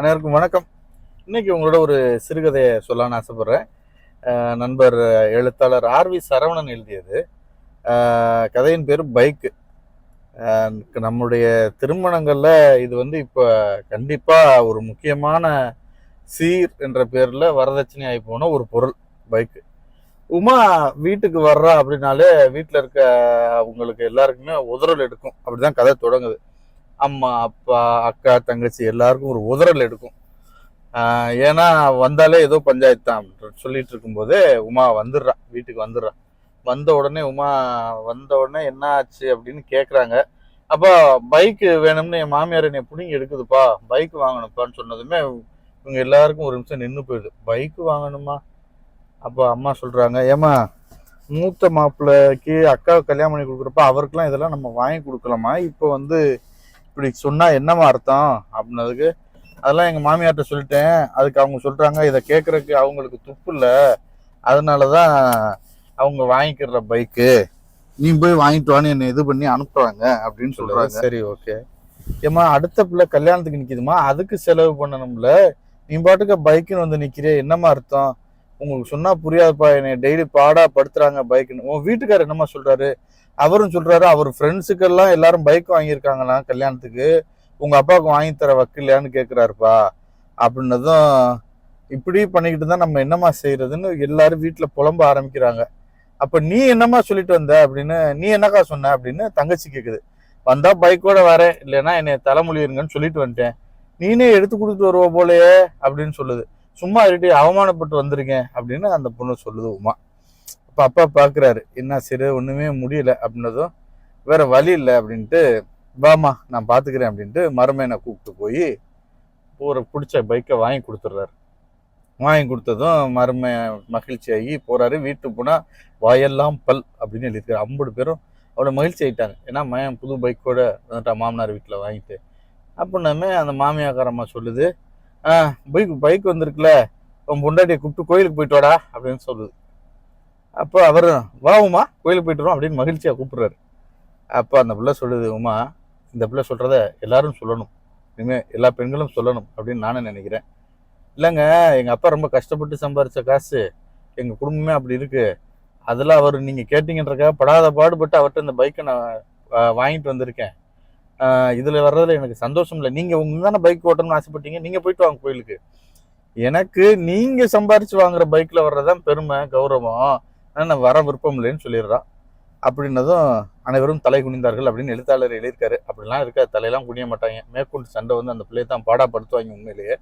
அனைவருக்கும் வணக்கம். இன்னைக்கு உங்களோட ஒரு சிறுகதையை சொல்லலாம்னு ஆசைப்படுறேன். நண்பர் எழுத்தாளர் ஆர்வி சரவணன் எழுதியது. கதையின் பேர் பைக்கு நம்முடைய திருமணங்களில் இது வந்து இப்போ கண்டிப்பாக ஒரு முக்கியமான சீர் என்ற பேரில் வரதட்சணை ஆகி போன ஒரு பொருள் பைக்கு உமா வீட்டுக்கு வர்றா அப்படின்னாலே வீட்டில் இருக்க அவங்களுக்கு எல்லாருக்குமே உதறல் எடுக்கும். அப்படிதான் கதை தொடங்குது. அம்மா அப்பா அக்கா தங்கச்சி எல்லாருக்கும் ஒரு உதறல் எடுக்கும். ஏன்னா வந்தாலே ஏதோ பஞ்சாயத்து தான் சொல்லிட்டு இருக்கும்போது உமா வந்துடுறா வீட்டுக்கு வந்துடுறா. வந்த உடனே உமா வந்த உடனே என்ன ஆச்சு அப்படின்னு கேட்குறாங்க அப்போ பைக்கு வேணும்னு என் மாமியார் என்னை பிடிங்கி எடுக்குதுப்பா பைக் வாங்கணும்ப்பான்னு சொன்னதுமே இவங்க எல்லாருக்கும் ஒரு நிமிஷம் நின்று போயிடுது. பைக்கு வாங்கணுமா? அப்போ அம்மா சொல்கிறாங்க ஏம்மா மூத்த மாப்பிள்ளைக்கு அக்காவை கல்யாணம் பண்ணி கொடுக்குறப்ப அவருக்கெல்லாம் இதெல்லாம் நம்ம வாங்கி கொடுக்கலாமா? இப்போ வந்து இப்படி சொன்னா என்னமா அர்த்தம்? அப்படின்னதுக்கு அதெல்லாம் எங்க மாமியார்ட்ட சொல்லிட்டேன். அதுக்கு அவங்க சொல்றாங்க இதை கேட்கறதுக்கு அவங்களுக்கு துப்பு இல்லை. அதனாலதான் அவங்க வாங்கிக்கிற பைக்கு நீ போய் வாங்கிட்டு வான்னு என்னை இது பண்ணி அனுப்புறாங்க அப்படின்னு சொல்றாங்க. சரி ஓகே ஏம்மா அடுத்த பிள்ளை கல்யாணத்துக்கு நிக்குதுமா அதுக்கு செலவு பண்ணணும்ல. நீ பாட்டுக்கு பைக்குன்னு வந்து நிக்கிறிய என்னம்மா அர்த்தம்? உங்களுக்கு சொன்னா புரியாதுப்பா என்னை டெய்லி பாடா படுத்துறாங்க பைக்குன்னு உன் வீட்டுக்காரர் என்னம்மா சொல்றாரு? அவரும் சொல்றாரு அவர் ஃப்ரெண்ட்ஸுக்கெல்லாம் எல்லாரும் பைக் வாங்கியிருக்காங்கண்ணா கல்யாணத்துக்கு? உங்க அப்பாவுக்கு வாங்கி தர வக்கில்லையான்னு கேட்குறாருப்பா அப்படின்னதும் இப்படி பண்ணிக்கிட்டு தான் நம்ம என்னம்மா செய்யறதுன்னு எல்லாரும் வீட்டில் புலம்ப ஆரம்பிக்கிறாங்க. அப்போ நீ என்னம்மா சொல்லிட்டு வந்த அப்படின்னு நீ என்னக்கா சொன்ன அப்படின்னு தங்கச்சி கேட்குது வந்தா பைக்கோட வரேன் இல்லைன்னா என்னை தலைமொழியிருங்கன்னு சொல்லிட்டு வந்துட்டேன். நீனே எடுத்து கொடுத்துட்டு வருவ போலயே அப்படின்னு சொல்லுது. சும்மா இருட்டி அவமானப்பட்டு வந்திருக்கேன் அப்படின்னு அந்த பொண்ணு சொல்லுது உமா. அப்போ அப்பா பார்க்குறாரு என்ன சிறு ஒன்றுமே முடியல அப்படின்னதும் வேற வழி இல்லை அப்படின்ட்டு வாமா நான் பார்த்துக்கிறேன் அப்படின்ட்டு மருமையனை கூப்பிட்டு போய் ஒரு பிடிச்ச பைக்கை வாங்கி கொடுத்துட்றாரு. வாங்கி கொடுத்ததும் மருமை மகிழ்ச்சி ஆகி போகிறாரு வீட்டுக்கு போனால் வாயெல்லாம் பல் அப்படின்னு எழுதியிருக்காரு. ஐம்பது பேரும் அவ்வளோ மகிழ்ச்சி ஆகிட்டாங்க ஏன்னா மயம் புது பைக்கோட வந்துட்டா மாமனார் வீட்டில் வாங்கிட்டு. அப்படின்னமே அந்த மாமியாக்காரம்மா சொல்லுது பைக் பைக் வந்திருக்குல உன் பொண்டாட்டியை கூப்பிட்டு கோயிலுக்கு போயிட்டு வாடா அப்படின்னு சொல்லுது. அப்போ அவர் வா உமா கோயிலுக்கு போயிட்டு வரோம் அப்படின்னு மகிழ்ச்சியாக கூப்பிட்றாரு. அப்போ அந்த பிள்ளை சொல்லுது உமா இந்த பிள்ளை சொல்கிறத எல்லாரும் சொல்லணும். இனிமேல் எல்லா பெண்களும் சொல்லணும் அப்படின்னு நானும் நினைக்கிறேன். இல்லைங்க எங்கள் அப்பா ரொம்ப கஷ்டப்பட்டு சம்பாரித்த காசு எங்கள் குடும்பமே அப்படி இருக்குது அதெல்லாம் அவர் நீங்கள் கேட்டீங்கன்றக்காக படாத பாடுபட்டு அவர்கிட்ட இந்த பைக்கை நான் வாங்கிட்டு வந்திருக்கேன். இதில் வர்றதுல எனக்கு சந்தோஷம் இல்லை. நீங்கள் உங்க தானே பைக் ஓட்டணும்னு ஆசைப்பட்டீங்க நீங்கள் போயிட்டு வாங்க கோயிலுக்கு. எனக்கு நீங்கள் சம்பாரித்து வாங்குற பைக்கில் வர்றதுதான் பெருமை கௌரவம். ஆனால் நான் வர விருப்பம் இல்லைன்னு சொல்லிடுறான் அப்படின்னதும் அனைவரும் தலை குனிந்தார்கள் அப்படின்னு எழுத்தாளர் எழுதியிருக்காரு. அப்படிலாம் இருக்காது தலையெல்லாம் குனிய மாட்டாங்க. மேற்கொண்டு சண்டை வந்து அந்த பிள்ளையை தான் பாடாப்படுத்துவாங்க உண்மையிலேயே.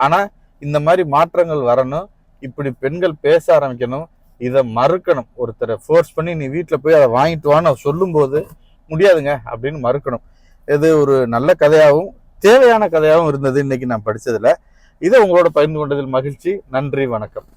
ஆனால் இந்த மாதிரி மாற்றங்கள் வரணும். இப்படி பெண்கள் பேச ஆரம்பிக்கணும். இதை மறுக்கணும். ஒருத்தரை ஃபோர்ஸ் பண்ணி நீ வீட்டில் போய் அதை வாங்கிட்டு வான்னு அவர் சொல்லும்போது முடியாதுங்க அப்படின்னு மறுக்கணும். இது ஒரு நல்ல கதையாகவும் தேவையான கதையாகவும் இருந்தது இன்னைக்கு நான் படித்ததில் இதை உங்களோட பகிர்ந்து கொண்டதில் மகிழ்ச்சி. நன்றி வணக்கம்.